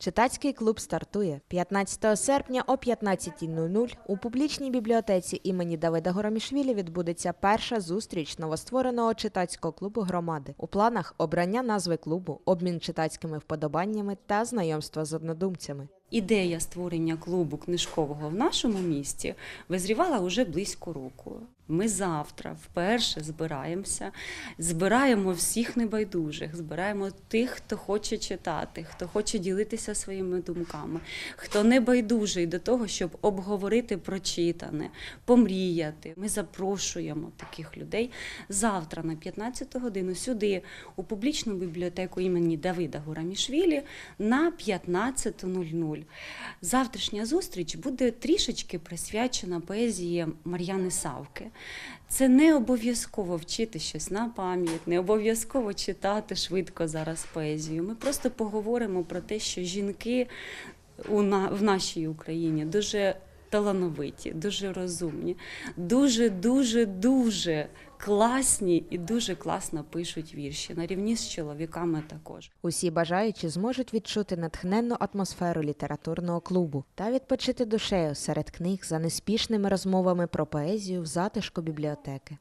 Читацький клуб стартує 15 серпня о 15.00 у публічній бібліотеці імені Давида Горомішвілі відбудеться перша зустріч новоствореного читацького клубу громади. У планах обрання назви клубу, обмін читацькими вподобаннями та знайомство з однодумцями. Ідея створення клубу книжкового в нашому місті визрівала уже близько року. Ми завтра вперше збираємося, збираємо всіх небайдужих, збираємо тих, хто хоче читати, хто хоче ділитися своїми думками, хто не байдужий до того, щоб обговорити прочитане, помріяти. Ми запрошуємо таких людей завтра на 15 годину сюди, у публічну бібліотеку імені Давида Гурамішвілі на 15.00. Завтрашня зустріч буде трішечки присвячена поезії Мар'яни Савки. Це не обов'язково вчити щось на пам'ять, не обов'язково читати швидко зараз поезію. Ми просто поговоримо про те, що жінки у на, в нашій Україні дуже талановиті, дуже розумні, дуже, дуже, дуже класні і дуже класно пишуть вірші на рівні з чоловіками також. Усі бажаючі зможуть відчути натхненну атмосферу літературного клубу та відпочити душею серед книг за неспішними розмовами про поезію в затишку бібліотеки.